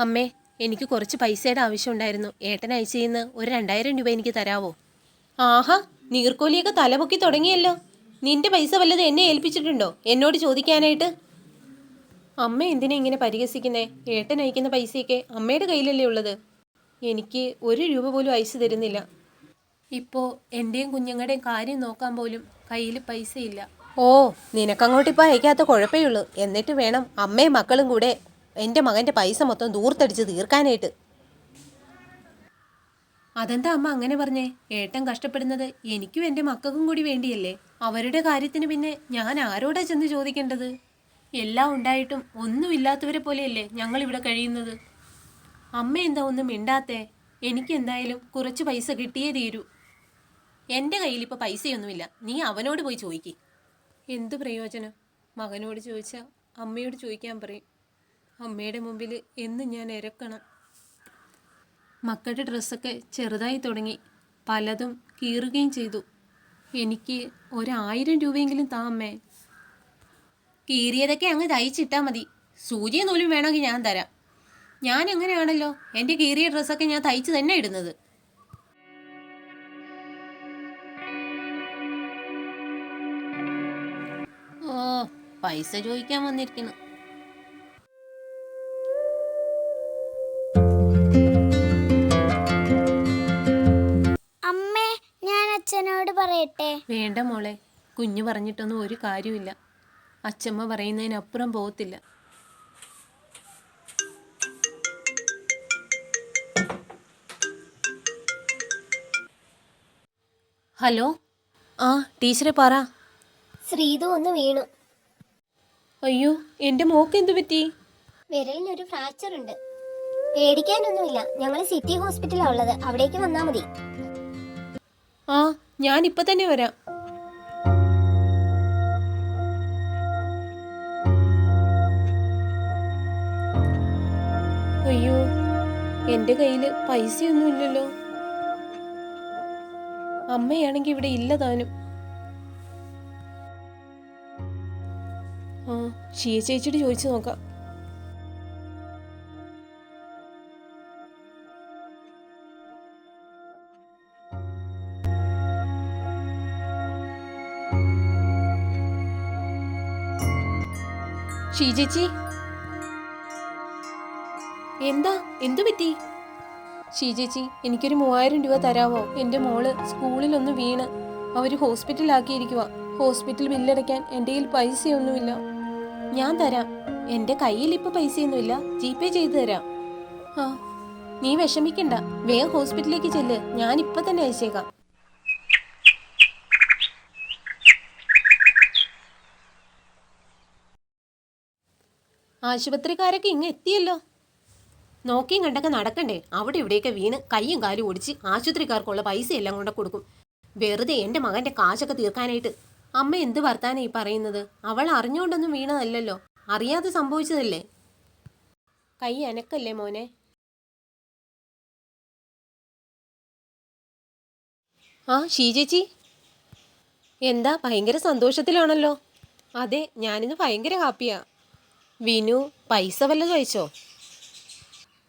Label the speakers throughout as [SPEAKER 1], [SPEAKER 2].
[SPEAKER 1] അമ്മേ എനിക്ക് കുറച്ച് പൈസയുടെ ആവശ്യമുണ്ടായിരുന്നു. ഏട്ടൻ അയച്ചിന്ന് ഒരു രണ്ടായിരം രൂപ എനിക്ക് തരാവോ? ആഹാ നീർക്കോലിയൊക്കെ തലപൊക്കി തുടങ്ങിയല്ലോ. നിന്റെ പൈസ വല്ലത് എന്നെ ഏൽപ്പിച്ചിട്ടുണ്ടോ? എന്നോട് ചോദിക്കാനായിട്ട്? അമ്മ എന്തിനാ ഇങ്ങനെ പരിഹസിക്കുന്നേ? ഏട്ടൻ അയക്കുന്ന പൈസയൊക്കെ അമ്മയുടെ കയ്യിലല്ലേ ഉള്ളത്. എനിക്ക് ഒരു രൂപ പോലും അയച്ചു തരുന്നില്ല. ഇപ്പോൾ എന്റെയും കുഞ്ഞുങ്ങളുടെയും കാര്യം നോക്കാൻ പോലും കയ്യിൽ പൈസയില്ല. ഓ നിനക്കങ്ങോട്ടിപ്പോൾ അയക്കാത്ത കുഴപ്പമേ ഉള്ളൂ. എന്നിട്ട് വേണം അമ്മയും മക്കളും കൂടെ എന്റെ മകന്റെ പൈസ മൊത്തം ദൂർത്തടിച്ച് തീർക്കാനായിട്ട്. അതെന്താ അമ്മ അങ്ങനെ പറഞ്ഞേ? ഏട്ടൻ കഷ്ടപ്പെടുന്നത് എനിക്കും എന്റെ മക്കൾക്കും കൂടി വേണ്ടിയല്ലേ? അവരുടെ കാര്യത്തിന് പിന്നെ ഞാൻ ആരോടാ ചെന്ന് ചോദിക്കേണ്ടത്? എല്ലാം ഉണ്ടായിട്ടും ഒന്നുമില്ലാത്തവരെ പോലെയല്ലേ ഞങ്ങൾ ഇവിടെ കഴിയുന്നത്? അമ്മ എന്താ ഒന്നും മിണ്ടാത്തേ? എനിക്ക് എന്തായാലും കുറച്ച് പൈസ കിട്ടിയേ തീരൂ. എന്റെ കയ്യിൽ ഇപ്പോൾ പൈസയൊന്നുമില്ല. നീ അവനോട് പോയി ചോദിക്കേ. എന്ത് പ്രയോജനം? മകനോട് ചോദിച്ചാൽ അമ്മയോട് ചോദിക്കാൻ പറയും. അമ്മയുടെ മുമ്പിൽ എന്ന് ഞാൻ ഇരക്കണം മക്കളുടെ ഡ്രസ്സൊക്കെ ചെറുതായി തുടങ്ങി. പലതും കീറുകയും ചെയ്തു. എനിക്ക് ഒരായിരം രൂപയെങ്കിലും താ അമ്മേ. കീറിയതൊക്കെ അങ്ങ് തയ്ച്ചിട്ടാൽ മതി. സൂചിയും നൂലും വേണമെങ്കിൽ ഞാൻ തരാം. ഞാൻ എങ്ങനെയാണല്ലോ എന്റെ കീറിയ ഡ്രസ്സൊക്കെ ഞാൻ തയ്ച്ച് തന്നെ ഇടുന്നത്. ഓ പൈസ ചോദിക്കാൻ വന്നിരിക്കുന്നു. വേണ്ട മോളെ. കുഞ്ഞു പറഞ്ഞിട്ടൊന്നും ഒരു കാര്യമില്ല അച്ചമ്മ പറയുന്നതിനപ്പുറം പോകത്തില്ല. ഹലോ? ആ ടീച്ചറെ പറ.
[SPEAKER 2] ശ്രീതു ഒന്ന് വീണു.
[SPEAKER 1] അയ്യോ എന്റെ മോക്ക് എന്തു പറ്റി?
[SPEAKER 2] വിരലിനൊരു ഫ്രാക്ചർ ഉണ്ട്. പേടിക്കാനൊന്നുമില്ല. ഞങ്ങൾ സിറ്റി ഹോസ്പിറ്റലാണ് ഉള്ളത്. അവിടേക്ക് വന്നാ മതി.
[SPEAKER 1] ആ ഞാൻ ഇപ്പൊ തന്നെ വരാം. എന്റെ കയ്യിൽ പൈസയൊന്നുമില്ലല്ലോ അമ്മയാണെങ്കിൽ ഇവിടെ ഇല്ല താനും. ആ ഷിയ ചേച്ചിയോട് ചോദിച്ചു നോക്കാം. ഷീജേച്ചി എന്താ? എന്തു പറ്റി? ഷീജേച്ചി എനിക്കൊരു മൂവായിരം രൂപ തരാമോ എന്റെ മോൾ സ്കൂളിലൊന്ന് വീണ്. അവർ ഹോസ്പിറ്റലാക്കിയിരിക്കുക ഹോസ്പിറ്റൽ ബില്ലടയ്ക്കാൻ എന്റെ കയ്യിൽ പൈസയൊന്നുമില്ല. ഞാൻ തരാം. എന്റെ കയ്യിൽ ഇപ്പോൾ പൈസയൊന്നുമില്ല. ജി പേ ചെയ്തു തരാം. ആ നീ വിഷമിക്കണ്ട. വേഗം ഹോസ്പിറ്റലിലേക്ക് ചെല്ല്. ഞാൻ ഇപ്പം തന്നെ അയച്ചേക്കാം. ആശുപത്രിക്കാരൊക്കെ ഇങ്ങ് എത്തിയല്ലോ. നോക്കിയും കണ്ടൊക്കെ നടക്കണ്ടേ? അവിടെ ഇവിടെയൊക്കെ വീണ് കൈയും കാലും ഒടിച്ച് ആശുപത്രിക്കാർക്കുള്ള പൈസ എല്ലാം കൊണ്ട് കൊടുക്കും. വെറുതെ എന്റെ മകന്റെ കാശൊക്കെ തീർക്കാനായിട്ട്. അമ്മ എന്ത് വർത്താനം ഈ പറയുന്നത്? അവൾ അറിഞ്ഞുകൊണ്ടൊന്നും വീണതല്ലല്ലോ. അറിയാതെ സംഭവിച്ചതല്ലേ? കൈ അനക്കല്ലേ മോനെ? ആ ഷീജേച്ചി എന്താ ഭയങ്കര സന്തോഷത്തിലാണല്ലോ? അതെ ഞാനിന്ന് ഭയങ്കര ഹാപ്പിയാ. വിനു പൈസ വല്ലതും അയച്ചോ?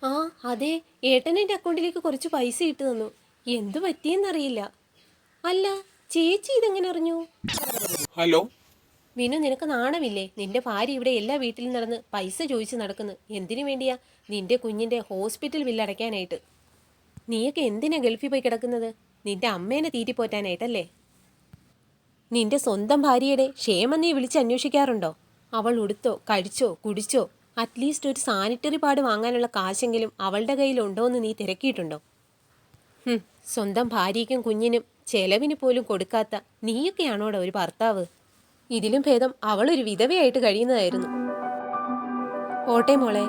[SPEAKER 1] ആ അതെ. ഏട്ടൻ എന്റെ അക്കൗണ്ടിലേക്ക് കുറച്ച് പൈസ ഇട്ട് തന്നു. എന്തു പറ്റിയെന്നറിയില്ല. അല്ല ചേച്ചി ഇതെങ്ങനെ അറിഞ്ഞു?
[SPEAKER 3] ഹലോ?
[SPEAKER 1] വിനു നിനക്ക് നാണമില്ലേ? നിന്റെ ഭാര്യ ഇവിടെ എല്ലാ വീട്ടിലും നടന്ന് പൈസ ചോദിച്ച് നടക്കുന്നു. എന്തിനു വേണ്ടിയാ നിന്റെ കുഞ്ഞിന്റെ ഹോസ്പിറ്റൽ ബില്ല് അടയ്ക്കാനായിട്ട്? നീയൊക്കെ എന്തിനാ ഗൾഫിൽ പോയി കിടക്കുന്നത്? നിന്റെ അമ്മേനെ തീറ്റിപ്പോറ്റാനായിട്ടല്ലേ നിന്റെ സ്വന്തം ഭാര്യയുടെ ക്ഷേമം നീ വിളിച്ച് അന്വേഷിക്കാറുണ്ടോ? അവൾ ഉടുത്തോ കഴിച്ചോ കുടിച്ചോ? അറ്റ്ലീസ്റ്റ് ഒരു സാനിറ്ററി പാഡ് വാങ്ങാനുള്ള കാശെങ്കിലും അവളുടെ കയ്യിലുണ്ടോ എന്ന് നീ തിരക്കിയിട്ടുണ്ടോ? സ്വന്തം ഭാര്യയ്ക്കും കുഞ്ഞിനും ചെലവിന് പോലും കൊടുക്കാത്ത നീയൊക്കെയാണോടെ ഒരു ഭർത്താവ്? ഇതിലും ഭേദം അവളൊരു വിധവയായിട്ട് കഴിയുന്നതായിരുന്നു. ഓട്ടെ മോളെ.